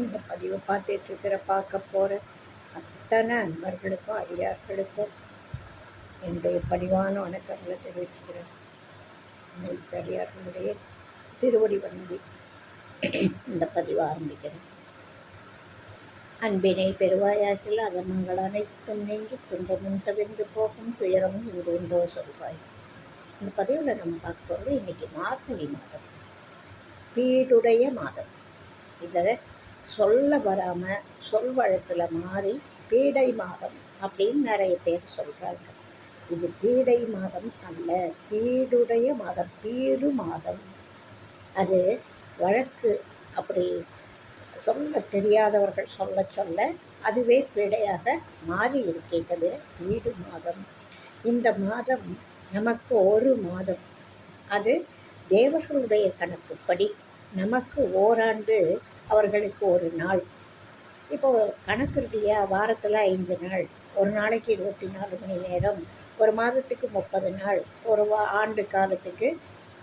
இந்த பதிவை பார்த்துட்டு இருக்கிற பார்க்க போகிற அத்தனை அன்பர்களுக்கும் அடியார்களுக்கும் என்னுடைய பணிவான வணக்கங்களை தெரிவிச்சுக்கிறேன். இன்னைக்கு அடியார்களுடைய திருவடி வணங்கி இந்த பதிவை ஆரம்பிக்கிறேன். அன்பினை பெருவாயாக்கில் அதனங்கள் அனைத்தும் நீங்கி துன்பமும் தவிர்ந்து போகும் துயரமும் இங்கு உண்டோ சொல்வாய். இந்த பதிவில் நம்ம பார்க்க போகிறது இன்னைக்கு மார்கழி மாதம். வீடுடைய மாதம். இதை சொல்ல வராமல் சொல் வழக்கில் மாறி பீடை மாதம் அப்படின்னு நிறைய பேர் சொல்கிறாங்க இது பீடை மாதம் அல்ல பீடுடைய மாதம் பீடு மாதம். அது வழக்கு அப்படி சொல்ல தெரியாதவர்கள் சொல்ல சொல்ல அதுவே பீடையாக மாறி இருக்கே தவிர வீடு மாதம். இந்த மாதம் நமக்கு ஒரு மாதம். அது தேவர்களுடைய கணக்குப்படி நமக்கு ஓராண்டு அவர்களுக்கு ஒரு நாள். இப்போ கணக்கு இருக்கு இல்லையா வாரத்தில் ஐந்து நாள் ஒரு நாளைக்கு இருபத்தி நாலு மணி நேரம் ஒரு மாதத்துக்கு முப்பது நாள் ஒரு வா ஆண்டு காலத்துக்கு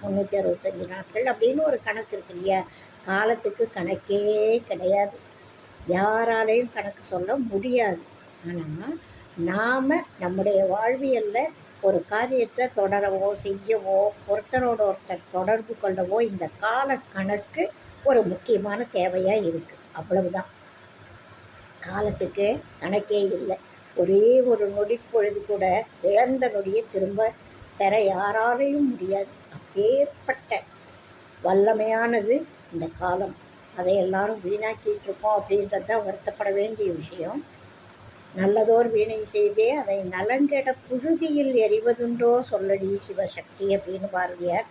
முந்நூற்றி அறுபத்தஞ்சு நாட்கள் அப்படின்னு ஒரு கணக்கு இருக்கு இல்லையா? காலத்துக்கு கணக்கே கிடையாது. யாராலையும் கணக்கு சொல்ல முடியாது. ஆனால் நாம் நம்முடைய வாழ்வியலில் ஒரு காரியத்தை தொடரவோ செய்யவோ ஒருத்தரோட ஒருத்தர் தொடர்பு கொள்ளவோ இந்த கால கணக்கு ஒரு முக்கியமான தேவையாக இருக்குது அவ்வளவுதான். காலத்துக்கு கணக்கே இல்லை. ஒரே ஒரு நொடி பொழுது கூட இழந்த நொடியை திரும்ப பெற யாராலையும் முடியாது. அப்பேற்பட்ட வல்லமையானது இந்த காலம். அதை எல்லாரும் வீணாக்கிட்டு இருக்கோம் அப்படின்றது தான் வருத்தப்பட வேண்டிய விஷயம். நல்லதோர் வீணை செய்தே அதை நலங்கெட புழுதியில் எறிவதுண்டோ சொல்லடி சிவசக்தி அப்படின்னு பாரதியார்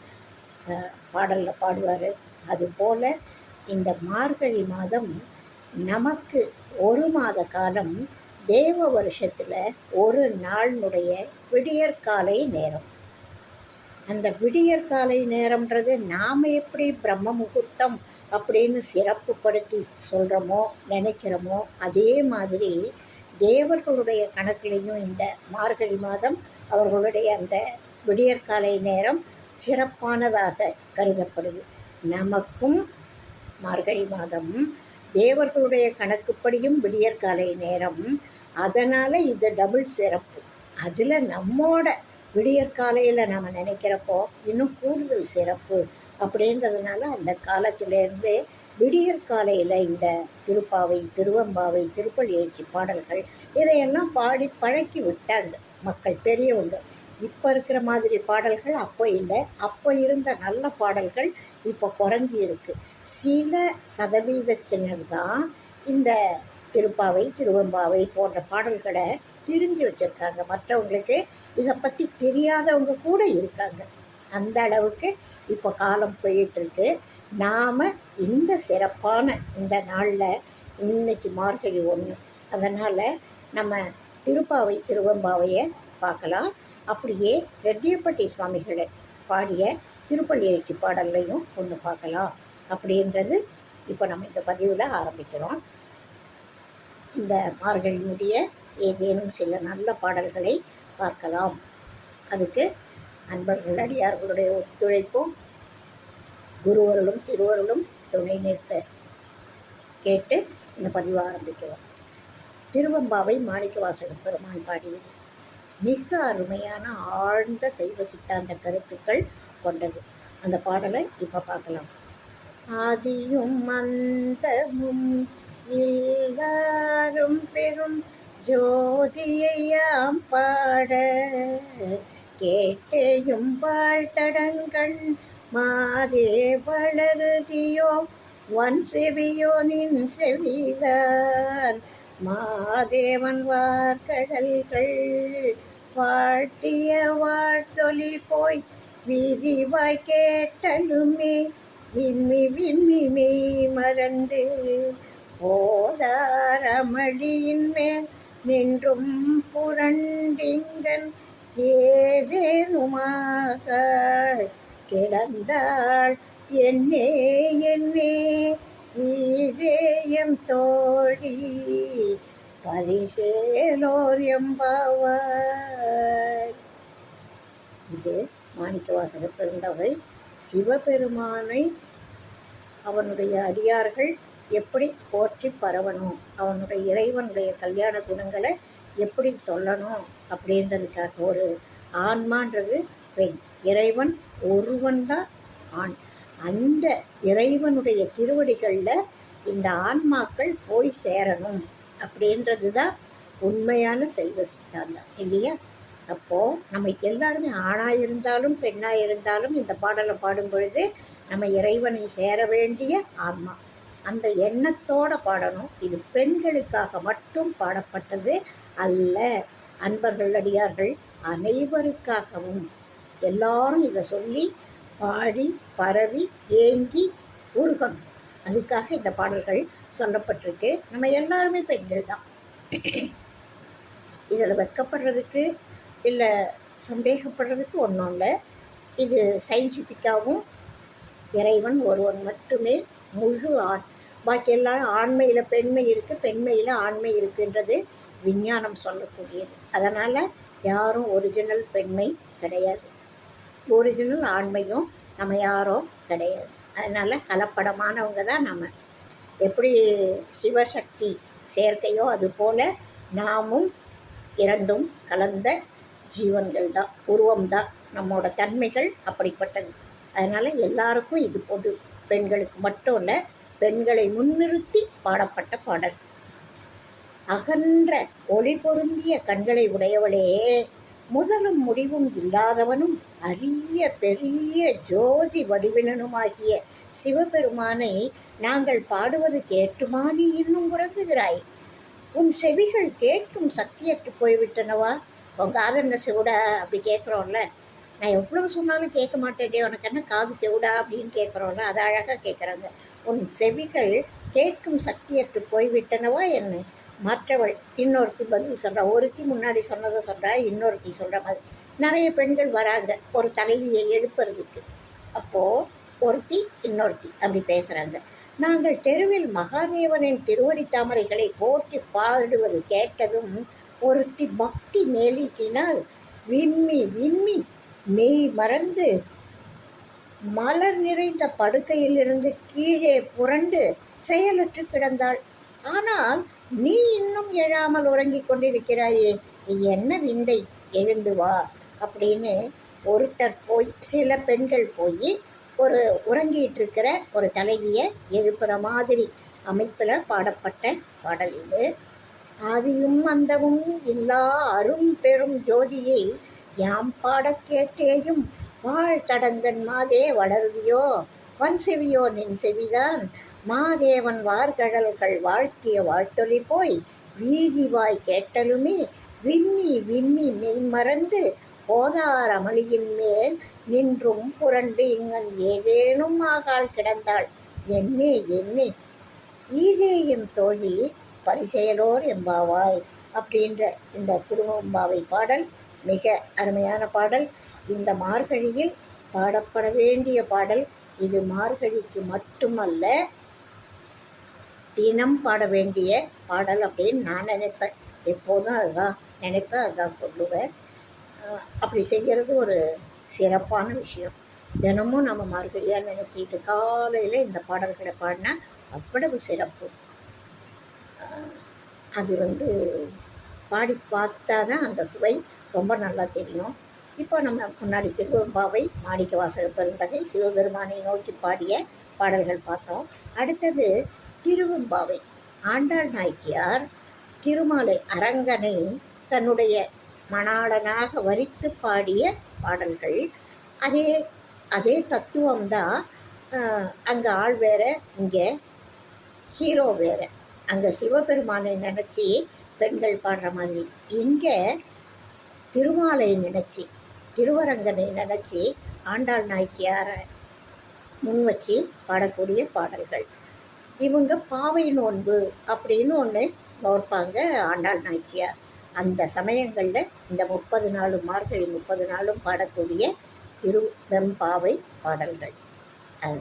பாடலில் பாடுவார். அதுபோல் இந்த மார்கழி மாதம் நமக்கு ஒரு மாத காலம் தேவ வருஷத்தில் ஒரு நாளினுடைய விடியற்காலை நேரம். அந்த விடியற்காலை நேரம்ன்றது நாம் எப்படி பிரம்ம முகூர்த்தம் அப்படின்னு சிறப்புப்படுத்தி சொல்கிறோமோ நினைக்கிறோமோ அதே மாதிரி தேவர்களுடைய கணக்கிலையும் இந்த மார்கழி மாதம் அவர்களுடைய அந்த விடியற்காலை நேரம் சிறப்பானதாக கருதப்படுது. நமக்கும் மார்கழி மாதம் தேவர்களுடைய கணக்குப்படியும் விடியற்காலை நேரம். அதனால் இது டபுள் சிறப்பு. அதில் நம்மோட விடியற்காலையில் நம்ம நினைக்கிறப்போ இன்னும் கூடுதல் சிறப்பு அப்படின்றதுனால அந்த காலத்திலேருந்து விடியற்காலையில் இந்த திருப்பாவை திருவம்பாவை திருப்பள்ளி எழுச்சி பாடல்கள் இதையெல்லாம் பாடி பழக்கி விட்டாங்க மக்கள் பெரியவங்க. இப்போ இருக்கிற மாதிரி பாடல்கள் அப்போ இல்லை. அப்போ இருந்த நல்ல பாடல்கள் இப்போ குறைஞ்சி இருக்கு. சில சதவீதத்தினர் தான் இந்த திருப்பாவை திருவம்பாவை போன்ற பாடல்களை தெரிஞ்சு வச்சுருக்காங்க. மற்றவங்களுக்கு இதை பற்றி தெரியாதவங்க கூட இருக்காங்க. அந்த அளவுக்கு இப்போ காலம் போயிட்டுருக்கு நாம் இந்த சிறப்பான இந்த நாளில் இன்னைக்கு மார்கழி ஒன்று அதனால் நம்ம திருப்பாவை திருவம்பாவையை பார்க்கலாம். அப்படியே ரெட்டியப்பட்டி சுவாமிகளை பாடிய திருப்பள்ளி பாடல்களையும் ஒன்று பார்க்கலாம் அப்படின்றது இப்போ நம்ம இந்த பதிவில் ஆரம்பிக்கிறோம். இந்த மார்கழியினுடைய ஏதேனும் சில நல்ல பாடல்களை பார்க்கலாம். அதுக்கு அன்பர்கள் அடியார்களுடைய ஒத்துழைப்பும் குருவர்களும் திருவர்களும் துணை நிறுத்த கேட்டு இந்த பதிவு ஆரம்பிக்கிறோம். திருவம்பாவை மாணிக்க பெருமான் பாடியது. மிக அருமையான ஆழ்ந்த சைவ சித்தாந்த கருத்துக்கள் கொண்டது. அந்த பாடலை இப்போ பார்க்கலாம். ஆதியும் அந்தமும் எல்லாரும் பெரும் ஜோதியையாம் பாட கேட்டேயும் வாழ்த்தடங்கண் மாதே வளருதியோ வன் செவியோ நின் செவிதான் மாதேவன் வார்கடல்கள் வாட்டிய வாழ்த்தொலி போய் விரிவாய் கேட்டலுமே விம்மி விம்மி மெய் மறந்து போதாரமடியின் மேல் நின்றும் புரண்டிங்கன் ஏதேனுமாக கிடந்தாள் என்னே என்னே இதேயம் தோழி. பரிசேலோர் எம்பவர் இது மாணிக்க வாசக சிவபெருமானை அவனுடைய அடியார்கள் எப்படி போற்றி பரவணும் அவனுடைய இறைவனுடைய கல்யாண குணங்களை எப்படி சொல்லணும் அப்படின்றதுக்காக ஒரு ஆன்மான்றது பெண். இறைவன் ஒருவன் தான் ஆண். அந்த இறைவனுடைய திருவடிகளில் இந்த ஆன்மாக்கள் போய் சேரணும். அப்படின்றது தான் உண்மையான செல்வ சித்தாந்தம் இல்லையா? அப்போது நம்ம எல்லாருமே ஆணாக இருந்தாலும் பெண்ணாக இருந்தாலும் இந்த பாடலை பாடும் பொழுது நம்ம இறைவனை சேர வேண்டிய ஆன்மா. அந்த எண்ணத்தோட பாடணும். இது பெண்களுக்காக மட்டும் பாடப்பட்டது அல்ல. அன்பர்கள் அடியார்கள் அனைவருக்காகவும் எல்லாரும் இதை சொல்லி பாடி பரவி ஏங்கி உருகணும். அதுக்காக இந்த பாடல்கள் சொல்லப்பட்டிருக்கு. நம்ம எல்லாருமே பெண்கள் தான் இதில் வெக்கப்படுறதுக்கு இல்லை சந்தேகப்படுறதுக்கு ஒன்றும் இல்லை. இது சயின்டிஃபிக்காகவும் இறைவன் ஒருவன் மட்டுமே முழு ஆண் பாக்கி எல்லாரும் ஆண்மையில் பெண்மை இருக்குது பெண்மையில் ஆண்மை இருக்குன்றது விஞ்ஞானம் சொல்லக்கூடியது. அதனால் யாரும் ஒரிஜினல் பெண்மை கிடையாது. ஒரிஜினல் ஆண்மையும் நம்ம யாரும் கிடையாது. அதனால் கலப்படமானவங்க தான் நம்ம. எப்படி சிவசக்தி சேர்க்கையோ அது போல் நாமும் இரண்டும் கலந்த ஜீவன்கள் தான் உருவம் தான் தன்மைகள் அப்படிப்பட்டது. அதனால் எல்லாருக்கும் இது பொது. பெண்களுக்கு மட்டும் இல்லை பெண்களை முன்னிறுத்தி பாடப்பட்ட பாடல். அகன்ற ஒளி பொருந்திய கண்களை உடையவளே முதலும் முடிவும் இல்லாதவனும் அரிய பெரிய ஜோதி வடிவினனுமாகிய சிவபெருமானை நாங்கள் பாடுவது கேட்டுமா நீ இன்னும் உறங்குகிறாய். உன் செவிகள் கேட்கும் சக்தியற்று போய்விட்டனவா? உன் காது செவிடா அப்படி கேட்குறோம்ல. நான் எவ்வளவு சொன்னாலும் கேட்க மாட்டேடே உனக்கு என்ன காது செவிடா அப்படின்னு கேட்குறோம்ல அது அழகாக கேட்குறாங்க. உன் செவிகள் கேட்கும் சக்தியற்று போய்விட்டனவா என்ன? மற்றவள் இன்னொருத்தி பதில் சொல்கிறா ஒருத்தி முன்னாடி சொன்னதை சொல்கிறா இன்னொருத்தி சொல்கிற மாதிரி. நிறைய பெண்கள் வராங்க ஒரு தலைவியை எழுப்புறதுக்கு. அப்போது ஒருத்தி இன்னொருத்தி அப்படி பேசுகிறாங்க நாங்கள் தெருவில் மகாதேவனின் திருவடி தாமரைகளை போற்றி பாடுவது கேட்டதும் ஒருத்தி பக்தி மேலிட்டினால் விம்மி விம்மி மெய் மறந்து மலர் நிறைந்த படுக்கையிலிருந்து கீழே புரண்டு செயலற்று கிடந்தாள். ஆனால் நீ இன்னும் எழாமல் உறங்கிக் கொண்டிருக்கிறாயே என்ன விந்தை? எழுந்து வா அப்படின்னு ஒருத்தர் போய் சில பெண்கள் போய் ஒரு உறங்கிட்டு இருக்கிற ஒரு தலைவியை எழுப்புற மாதிரி அமைப்பில் பாடப்பட்ட பாடல் இது. ஆதியும் அந்தமும் இல்லா அரும் பெரும் ஜோதியை யாம் பாடக் கேட்டேயும் வாழ் தடங்கன் மாதே வளருதியோ? வன் செவியோ நின் செவிதான். மாதேவன் வார்கடல்கள் வாழ்த்திய வாழ்த்தொலி போய் வீதிவாய் கேட்டலுமே விம்மி விம்மி மெய்மறந்து போதார் அமளியின் மேல் நின்றும் புரண்டு இங்கன் ஏதேனும் ஆகால் கிடந்தாள் என்னே என்னே ஈதேயும் தோழி பரிசெயலோர் எம்பாவாய் அப்படின்ற இந்த திருவம்பாவை பாடல். மிக அருமையான பாடல். இந்த மார்கழியில் பாடப்பட வேண்டிய பாடல். இது மார்கழிக்கு மட்டுமல்ல தினம் பாட வேண்டிய பாடல் அப்படின்னு நான் நினைப்பேன். எப்போதும் அதுதான் நினைப்பேன் அதுதான் சொல்லுவேன். அப்படி செய்கிறது ஒரு சிறப்பான விஷயம். தினமும் நம்ம மார்கழியாக நினச்சிக்கிட்டு காலையில் இந்த பாடல்களை பாடினா அவ்வளவு சிறப்பு. அது வந்து பாடி பார்த்தா தான் அந்த சுவை ரொம்ப நல்லா தெரியும். இப்போ நம்ம முன்னாடி திருவம்பாவை மாணிக்க வாசக பெருந்தகை சிவபெருமானை நோக்கி பாடிய பாடல்கள் பார்த்தோம். அடுத்தது திருவம்பாவை. ஆண்டாள் நாய்க்கியார் திருமாலை அரங்கனை தன்னுடைய மணாளனாக வரித்து பாடிய பாடல்கள். அதே அதே தத்துவம்தான் அங்கே ஆள் வேற இங்கே ஹீரோ வேற. அங்கே சிவபெருமானை நினச்சி பெண்கள் பாடுற மாதிரி. இங்கே திருமாலை நினச்சி திருவரங்கனை நினச்சி ஆண்டாள் நாய்க்கியாரை முன் வச்சு பாடக்கூடிய பாடல்கள். இவங்க பாவை நோன்பு அப்படின்னு ஒன்று நோற்பாங்க ஆண்டாள் நாய்க்கியார். அந்த சமயங்களில் இந்த முப்பது நாளும் மார்கழி முப்பது நாளும் பாடக்கூடிய திரு வெம்பாவை பாடல்கள்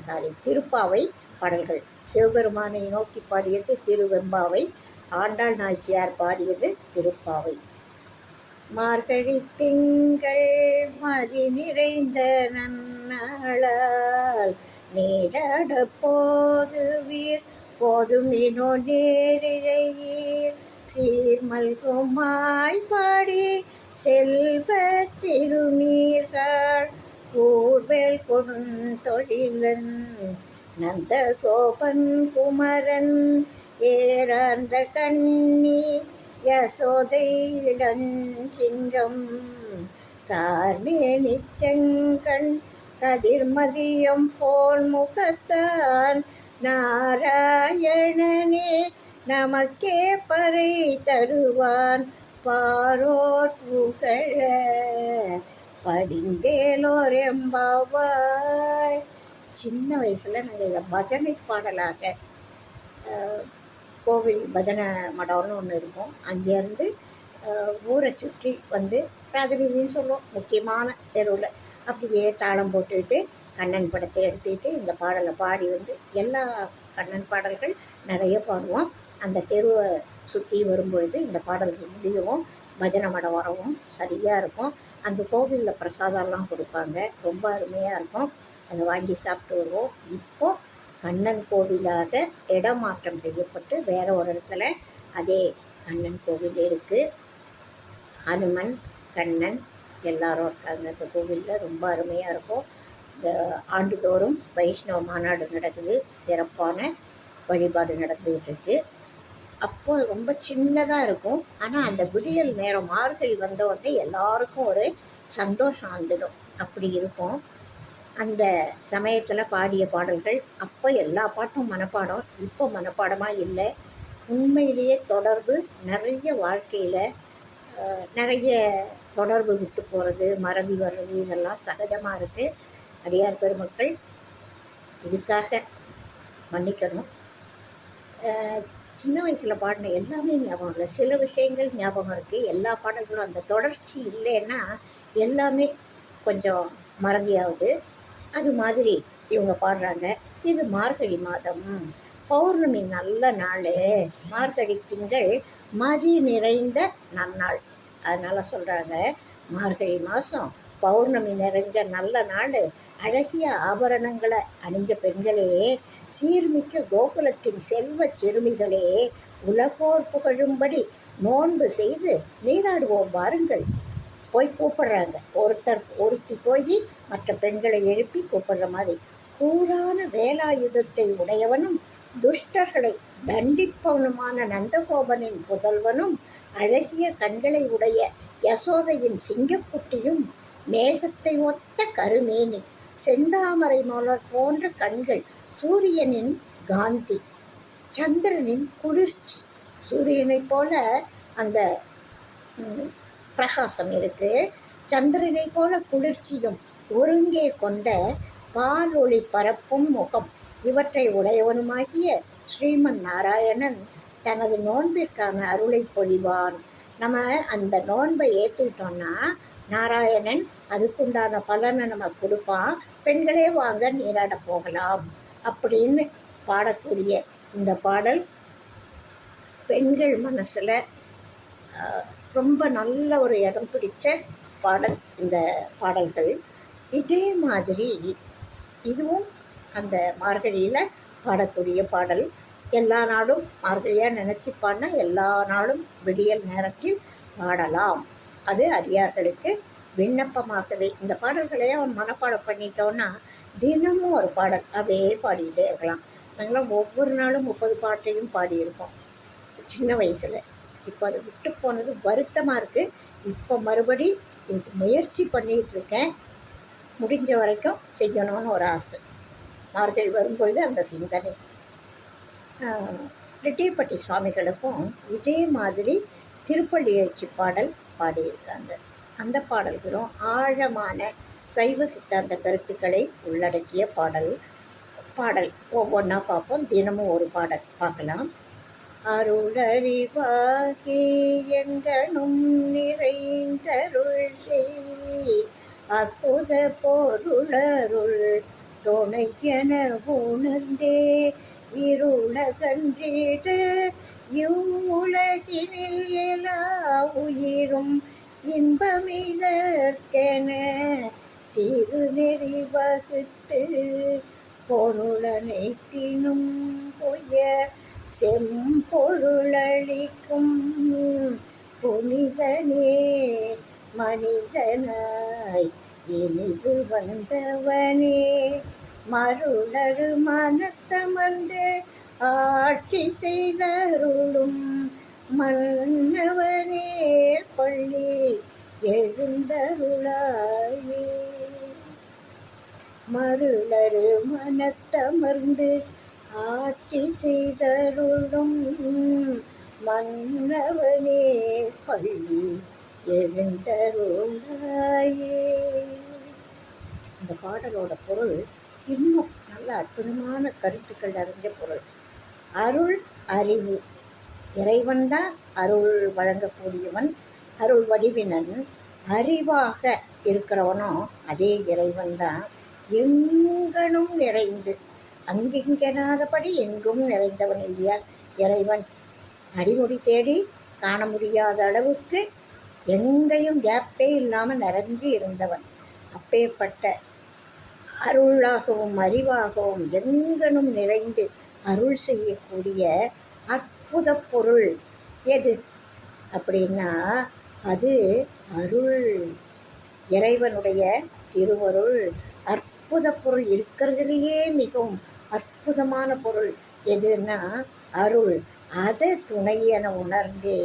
சாரி திருப்பாவை பாடல்கள். சிவபெருமானை நோக்கி பாடியது திருவெம்பாவை ஆண்டாள் நாச்சியார் பாடியது திருப்பாவை. மார்கழி திங்கள் மதி நிறைந்த நன்னாளால் நீடாட போது வீர் போதுமினோ நேரிழையீர். சீர்மல்குமாய் பாடி செல்வ சிறுநீர்கள் ஊர்வேல் கொடுந்தொழிலன் நந்த கோபன் குமரன் ஏறார்ந்த கண்ணி யசோதை இளஞ்சிங்கம் கார்மேனி செங்கண் கதிர்மதியம் போல் முகத்தான் நாராயணனே நமக்கே பறை தருவான். பாரோர் புகழ படிந்தேலோர் எம்பாவாய் சின்ன வயசில் நாங்கள் இதை பஜனை பாடலாக கோவில் பஜனை மடம்னு ஒன்று இருக்கும். அங்கேருந்து ஊரை சுற்றி வந்து ராஜவீதின்னு சொல்லுவோம். முக்கியமான தெருவில். அப்படியே தாளம் போட்டுக்கிட்டு கண்ணன் படத்தை எடுத்துக்கிட்டு இந்த பாடலை பாடி வந்து எல்லா கண்ணன் பாடல்கள் நிறைய பாடுவோம். அந்த தெருவை சுற்றி வரும்பொழுது இந்த பாடல்கள் முடியவும் பஜனை மடம் வரவும் சரியாக இருக்கும். அந்த கோவிலில் பிரசாதம்லாம் கொடுப்பாங்க. ரொம்ப அருமையாக இருக்கும். அதை வாங்கி சாப்பிட்டு வருவோம். இப்போ கண்ணன் கோவிலாக இடமாற்றம் செய்யப்பட்டு வேற ஒரு இடத்துல அதே கண்ணன் கோவில் இருக்குது ஹனுமன் கண்ணன் எல்லாரும் இருக்காங்க. அந்த கோவிலில் ரொம்ப அருமையாக இருக்கும். இந்த ஆண்டுதோறும் வைஷ்ணவ மாநாடு நடக்குது. சிறப்பான வழிபாடு நடந்துகிட்டு இருக்குது அப்போ ரொம்ப சின்னதாக இருக்கும். ஆனால் அந்த விடியல் நேரம் மார்கழி வந்த உடனே எல்லாருக்கும் ஒரு சந்தோஷம் வந்துடும். அப்படி இருக்கும். அந்த சமயத்தில் பாடிய பாடல்கள் அப்போ எல்லா பாட்டும் மனப்பாடம். இப்போ மனப்பாடமாக இல்லை. உண்மையிலேயே தொடர்பு நிறைய வாழ்க்கையில் நிறைய தொடர்பு விட்டு போகிறது மறதி வர்றது இதெல்லாம் சகஜமாக இருக்குது அடியார் பெருமக்கள் இதுக்காக மன்னிக்கணும். சின்ன வயசில் பாடின எல்லாமே ஞாபகம் இல்லை. சில விஷயங்கள் ஞாபகம் இருக்குது எல்லா பாடல்களும் அந்த தொடர்ச்சி இல்லைன்னா எல்லாமே கொஞ்சம் மறதியாகுது. அது மாதிரி இவங்க பாடுறாங்க. இது மார்கழி மாதம். பௌர்ணமி நல்ல நாள். மார்கழி திங்கள் மதி நிறைந்த நன்னாள். அதனால் சொல்கிறாங்க மார்கழி மாதம் பௌர்ணமி நிறைஞ்ச நல்ல நாள். அழகிய ஆபரணங்களை அணிஞ்ச பெண்களே சீர்மிக்க கோகுலத்தின் செல்வ சிறுமிகளே உலகோர் புகழும்படி நோன்பு செய்து நீராடுவோம் வாருங்கள். போய் கூப்பிடுறாங்க. ஒருத்தர் ஒருத்தி போய் மற்ற பெண்களை எழுப்பி கூப்பிடுற மாதிரி. கூடான வேலாயுதத்தை உடையவனும் துஷ்டர்களை தண்டிப்பவனுமான நந்தகோபனின் புதல்வனும் அழகிய கண்களை உடைய யசோதையின் சிங்கக்குட்டியும் மேகத்தை ஒத்த கருமேனி. செந்தாமரை மலர் போன்ற கண்கள் சூரியனின் காந்தி சந்திரனின் குளிர்ச்சி. சூரியனைப் போல அந்த பிரகாசம் இருக்கு. சந்திரனை போல குளிர்ச்சியும் ஒருங்கே கொண்ட பால் ஒளி பரப்பும் முகம். இவற்றை உடையவனுமாகிய ஸ்ரீமன் நாராயணன் தனது நோன்பிற்கான அருளை பொழிவான். நம்ம அந்த நோன்பை ஏற்றுக்கிட்டோம்னா நாராயணன் அதுக்குண்டான பலனை நமக்கு கொடுப்பான். பெண்களே வாங்க நீராட போகலாம் அப்படின்னு பாடக்கூடிய இந்த பாடல் பெண்கள் மனசில் ரொம்ப நல்ல ஒரு இடம் பிடிச்ச பாடல் இந்த பாடல்கள். இதே மாதிரி இதுவும் அந்த மார்கழியில் பாடக்கூடிய பாடல். எல்லா நாளும் மார்கழியாக நினச்சி பாடினா எல்லா நாளும் விடியல் நேரத்தில் பாடலாம். அது அடியார்களுக்கு விண்ணப்பமாகவே. இந்த பாடல்களை அவன் மனப்பாடம் பண்ணிட்டோன்னா தினமும் ஒரு பாடல் அப்படியே பாடிக்கிட்டே இருக்கலாம். நாங்களாம் ஒவ்வொரு நாளும் முப்பது பாட்டையும் பாடியிருக்கோம் சின்ன வயசில். இப்போ அதை விட்டு போனது வருத்தமாக இருக்குது இப்போ மறுபடி இதுக்கு முயற்சி பண்ணிகிட்டு இருக்கேன். முடிஞ்ச வரைக்கும் செய்யணும்னு ஒரு ஆசை. மார்கழி வரும்பொழுது அந்த சிந்தனை. ரெட்டியப்பட்டி சுவாமிகளுக்கும் இதே மாதிரி திருப்பள்ளி எழுச்சி பாடல் பாடியிருக்காங்க. அந்த பாடல்களும் ஆழமான சைவ சித்தாந்த கருத்துக்களை உள்ளடக்கிய பாடல் பாடல். ஒவ்வொன்றா பார்ப்போம். தினமும் ஒரு பாடல். பார்க்கலாம். அருளறிவாகி எங்கனும் நிறைந்தருள் செய் அற்புத பொருளருள் என உணர்ந்தே இருளகன்றிட இவ்வுலகினில் எல்லா உயிரும் இன்பமிதற்கென திருநெறி வகுத்து பொருளனைத்தினும் உயர் செம்பொருளளிக்கும் புனிதனே மனிதனாய் இனிது வந்தவனே. மருளரு மனத்தமர்ந்து ஆட்சி செய்தருளும் மன்னவனே பள்ளி எழுந்தருளாயே. மருளரு மனத்தமர்ந்து ஆட்சி செய்தருளும் மன்னவனே பள்ளி எழுந்தருளாயே. இந்த பாடலோட பொருள் இன்னும் நல்ல அற்புதமான கருத்துக்கள் நிறைஞ்ச பொருள். அருள் அறிவு. இறைவன்தான் அருள் வழங்கக்கூடியவன் அருள் வடிவினன். அறிவாக இருக்கிறவனும் அதே இறைவன் தான் எங்கனும் நிறைந்து அங்கிங்கெனாதபடி எங்கும் நிறைந்தவன் இல்லையா இறைவன். அடிமுடி தேடி காண முடியாத அளவுக்கு எங்கேயும் கேப்பே இல்லாமல் நிறைஞ்சு இருந்தவன். அப்பேற்பட்ட அருளாகவும் அறிவாகவும் எங்கனும் நிறைந்து அருள் செய்யக்கூடிய அற்புத பொருள் எது? அப்படின்னா அது அருள். இறைவனுடைய திருவருள் அற்புத பொருள் இருக்கிறதுலேயே மிகவும் அற்புதமான பொருள் எதுன்னா அருள். அதை துணை என உணர்ந்தே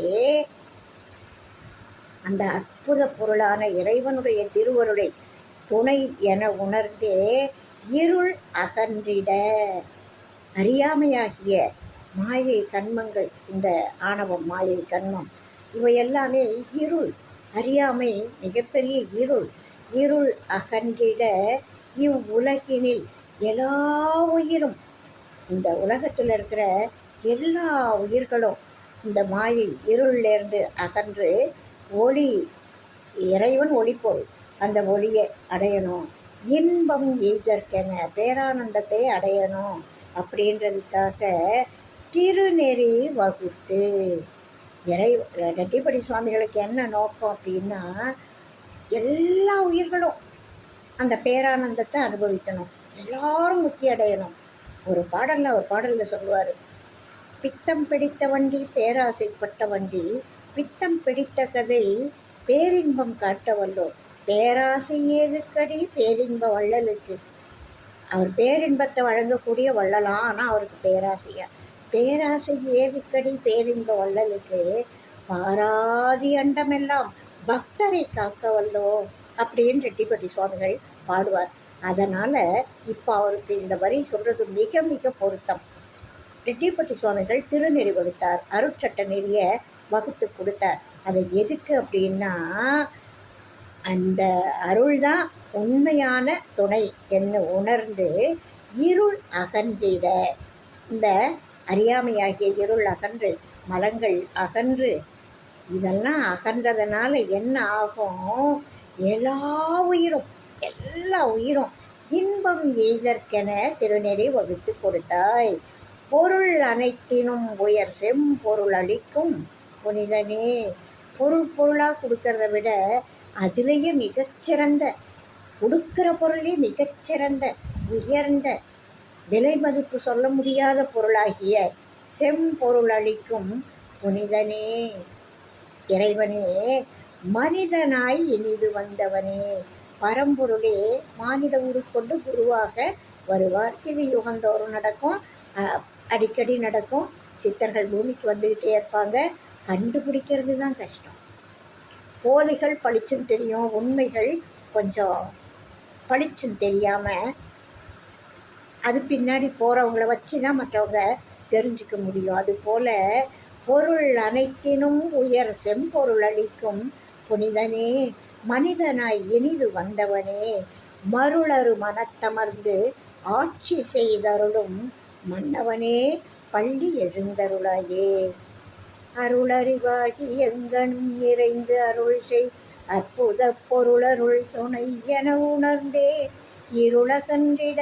அந்த அற்புத பொருளான இறைவனுடைய திருவருளை துணை என உணர்ந்தே இருள் அகன்றிட. அறியாமையாகிய மாயை கண்மங்கள் இந்த ஆணவம் மாயை கண்மம் இவை எல்லாமே இருள் அறியாமை மிகப்பெரிய இருள் இருள் அகன்றிட இவ்வுலகினில் எல்லா உயிரும் இந்த உலகத்தில் இருக்கிற எல்லா உயிர்களும் இந்த மாயை இருளிலிருந்து அகன்று ஒளி இறைவன் ஒளிப்பொருள். அந்த ஒளியை அடையணும். இன்பம் எய்தற்கென பேரானந்தத்தை அடையணும் அப்படின்றதுக்காக திருநெறி வகுத்து இறை ரெட்டிப்படி சுவாமிகளுக்கு என்ன நோக்கம் அப்படின்னா எல்லா உயிர்களும் அந்த பேரானந்தத்தை அனுபவிக்கணும். எல்லாரும் முக்தி அடையணும். ஒரு பாடலில் ஒரு பாடலில் சொல்லுவார் பித்தம் பிடித்த வண்டி பேராசைப்பட்ட வண்டி பித்தம் பிடித்த கதை பேரின்பம் காட்ட வல்லோர் பேராசை ஏதுக்கடி? பேரின்ப வள்ளலுக்கு. அவர் பேரின்பத்தை வழங்கக்கூடிய வள்ளலாம் ஆனால் அவருக்கு பேராசையா. பேராசை ஏதுக்கடி? பேரின்ப வள்ளலுக்கு. பாராதி அண்டமெல்லாம் பக்தரை காக்க வல்லோ அப்படின்னு ரெட்டிப்பட்டி சுவாமிகள் பாடுவார். அதனால் இப்போ அவருக்கு இந்த வரி சொல்கிறது மிக மிக பொருத்தம். ரெட்டிப்பட்டி சுவாமிகள் திருநெறி வகுத்தார் அருட்சட்ட நெறியை வகுத்து கொடுத்தார். அதை எதுக்கு அப்படின்னா அந்த அருள் தான் உண்மையான துணை என்று உணர்ந்து இருள் அகன்றிட. இந்த அறியாமையாகிய இருள் அகன்று மலங்கள் அகன்று இதெல்லாம் அகன்றதுனால என்ன ஆகும்? எல்லா உயிரும் எல்லா உயிரும் இன்பம் எய்தற்கென திருநெறி வகுத்து கொடுத்தாய். பொருள் அனைத்தினும் உயர் செம்பொருள் அளிக்கும் புனிதனே. பொருள் பொருளாக கொடுக்கறத விட அதுலேயே மிகச்சிறந்த கொடுக்குற பொருளே மிகச்சிறந்த உயர்ந்த விலை மதிப்பு சொல்ல முடியாத பொருளாகிய செம்பொருள் அளிக்கும் புனிதனே இறைவனே மனிதனாய் இனிது வந்தவனே பரம்பொருளே மானிட உருக்கொண்டு குருவாக வருவார். இது யுகந்தோறும் நடக்கும். அடிக்கடி நடக்கும். சித்தர்கள் பூமிக்கு வந்துக்கிட்டே இருப்பாங்க. கண்டுபிடிக்கிறது தான் கஷ்டம். போலிகள் பளிச்சுன்னு தெரியும் உண்மைகள் கொஞ்சம் பளிச்சுன்னு தெரியாமல் அது பின்னாடி போகிறவங்கள வச்சு தான் மற்றவங்க தெரிஞ்சுக்க முடியும். அதுபோல் பொருள் அனைத்தினும் உயர் செம்பொருள் அளிக்கும் புனிதனே மனிதனாய் இனிது வந்தவனே மருளரு மனத்தமர்ந்து ஆட்சி செய்தருளும் மன்னவனே பள்ளி எழுந்தருளாயே. அருளறிவாகி எங்கனும் நிறைந்து அருள் செய். அற்புத பொருளருள் துணை என உணர்ந்தே இருளகன்றிட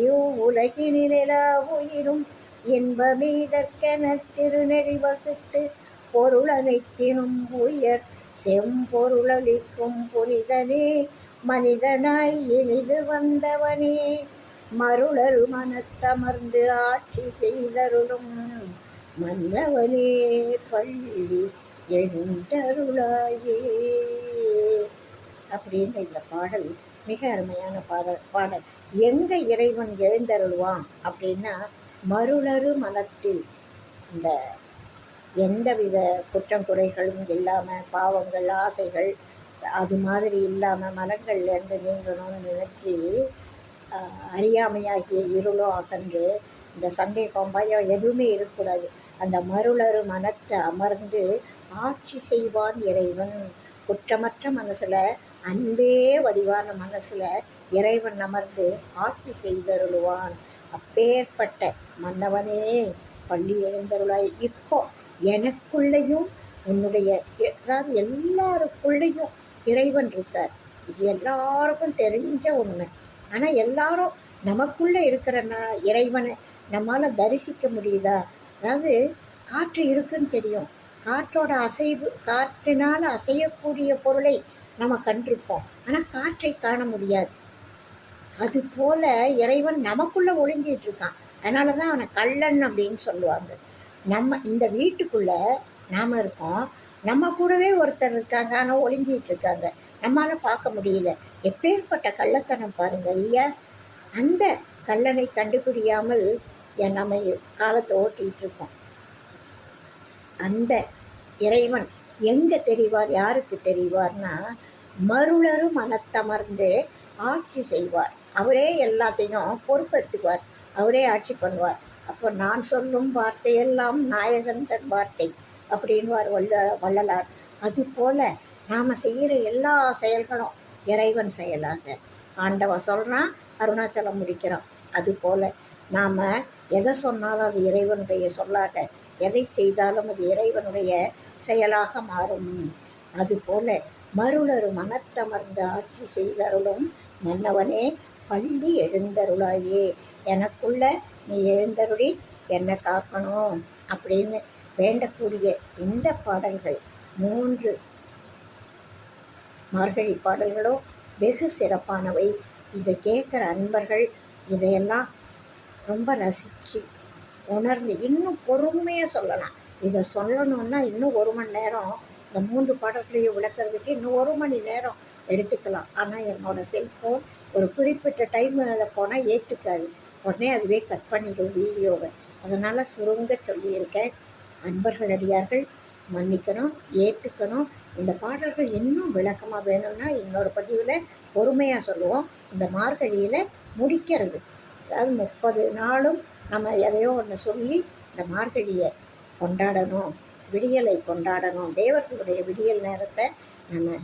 இவ் உலகினிலா உயிரும் இன்பமீதற்கென திருநெறி வகுத்து பொருளனைத்தினும் உயர் செம்பொருளளிக்கும் புனிதனே மனிதனாய் இனிது வந்தவனே. மருளரு மனத்தமர்ந்து ஆட்சி செய்தருளும் மன்னவனே பள்ளி எழுந்தருளாயே. அப்படின்னு இந்த பாடல் மிக அருமையான பாடல். பாடல். எங்க இறைவன் எழுந்தருள்வான் அப்படின்னா மருளரு மனத்தில். இந்த எந்தவித குற்றம் குறைகளும் இல்லாமல் பாவங்கள் ஆசைகள் அது மாதிரி இல்லாமல் மரங்கள்லேருந்து நீங்கணும்னு நினச்சி அறியாமையாகிய இருளோ அகன்று இந்த சந்தேகம் பயம் எதுவுமே இருக்கக்கூடாது. அந்த மருளரு மனத்தை அமர்ந்து ஆட்சி செய்வான் இறைவன். குற்றமற்ற மனசில் அன்பே வடிவான மனசில் இறைவன் அமர்ந்து ஆட்சி செய்தருளுவான். அப்பேற்பட்ட மன்னவனே பள்ளி எழுந்தருளாய். இப்போ எனக்குள்ளேயும் உன்னுடைய அதாவது எல்லாருக்குள்ளேயும் இறைவன் இருக்கார். இது எல்லாருக்கும் தெரிஞ்ச உண்மை ஆனால் எல்லாரும் நமக்குள்ளே இருக்கிற நான் இறைவனை நம்மளால் தரிசிக்க முடியுதா? அதாவது காற்று இருக்குன்னு தெரியும். காற்றோட அசைவு காற்றினால் அசையக்கூடிய பொருளை நம்ம கண்டிருப்போம். ஆனால் காற்றை காண முடியாது. அது போல இறைவன் நமக்குள்ளே ஒளிஞ்சிட்டு இருக்கான். அதனால தான் அவனை கள்ளன் அப்படின்னு சொல்லுவாங்க. நம்ம இந்த வீட்டுக்குள்ளே நாம் இருக்கோம். நம்ம கூடவே ஒருத்தர் இருக்காங்க. ஆனால் ஒளிஞ்சிட்டு இருக்காங்க. நம்மளால் பார்க்க முடியல. எப்பேற்பட்ட கள்ளத்தனம் பாருங்கள் இல்லையா அந்த கள்ளனை கண்டுபிடியாமல் நம்ம காலத்தை ஓட்டிகிட்டு இருக்கோம் அந்த இறைவன் எங்கே தெரிவார் யாருக்கு தெரிவார்னா மருளரும் மனத்தமர்ந்து ஆட்சி செய்வார். அவரே எல்லாத்தையும் பொறுப்பெடுத்துக்குவார் அவரே ஆட்சி பண்ணுவார். அப்போ நான் சொல்லும் வார்த்தையெல்லாம் நாயகன் தன் வார்த்தை அப்படின்வார் வல்ல வள்ளலார். அதுபோல் நாம் செய்கிற எல்லா செயல்களும் இறைவன் செயலாக. ஆண்டவன் சொல்கிறான் அருணாச்சலம் முடிக்கிறான். அது போல் நாம் எதை சொன்னாலும் அது இறைவனுடைய சொல்லாக எதை செய்தாலும் அது இறைவனுடைய செயலாக மாறும். அதுபோல மருளரு மனத்தமர்ந்து ஆட்சி செய்தருளும் மன்னவனே பள்ளி எழுந்தருளாயே. எனக்குள்ள நீ எழுந்தருளி என்னை காக்கணும் அப்படின்னு வேண்டக்கூடிய இந்த பாடல்கள் மூன்று மார்கழி பாடல்களும் வெகு சிறப்பானவை. இதை கேட்குற அன்பர்கள் இதையெல்லாம் ரொம்ப ரசித்து உணர்ந்து இன்னும் பொறுமையாக சொல்லலாம். இதை சொல்லணுன்னா இன்னும் ஒரு மணி நேரம் இந்த மூன்று பாடல்களையும் விளக்குறதுக்கு இன்னும் ஒரு மணி நேரம் எடுத்துக்கலாம். ஆனால் என்னோடய செல்ஃபோன் ஒரு குறிப்பிட்ட டைமில் போனால் ஏற்றுக்காது உடனே அதுவே கட் பண்ணிடும் வீடியோவை அதனால் சுருங்க சொல்லியிருக்கேன். அன்பர்கள் அடியார்கள் மன்னிக்கணும் ஏற்றுக்கணும் இந்த பாடல்கள் இன்னும் விளக்கமாக வேணும்னா இன்னொரு பதிவில் பொறுமையாக சொல்லுவோம். இந்த மார்கழியில் முடிக்கிறது. அதாவது முப்பது நாளும் நம்ம எதையோ ஒன்று சொல்லி இந்த மார்கழியை கொண்டாடணும் விடியலை கொண்டாடணும் தேவர்களுடைய விடியல் நேரத்தை நம்ம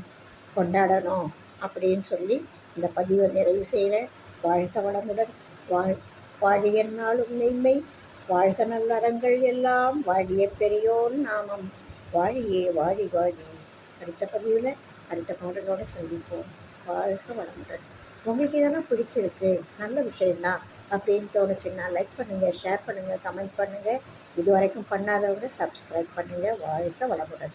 கொண்டாடணும் அப்படின்னு சொல்லி இந்த பதிவை நிறைவு செய்கிறேன் வாழ்க வளமுடன் வாழ் வாழிய நாளும் மெய்மை வாழ்க நல்லறங்கள் எல்லாம் வாழிய பெரியோர் நாமம். வாழியே வாழி வாழி. அடுத்த பதிவில் அடுத்த பாடலோடு சந்திப்போம். வாழ்க வளமுடன். உங்களுக்கு இதெல்லாம் பிடிச்சிருக்கு நல்ல விஷயந்தான் அப்படின்னு தோணுச்சுன்னா லைக் பண்ணுங்கள் ஷேர் பண்ணுங்கள் கமெண்ட் பண்ணுங்கள் இது வரைக்கும் பண்ணாதவங்க சப்ஸ்கிரைப் பண்ணுங்கள் வாழ்க்கை வளமுடன்.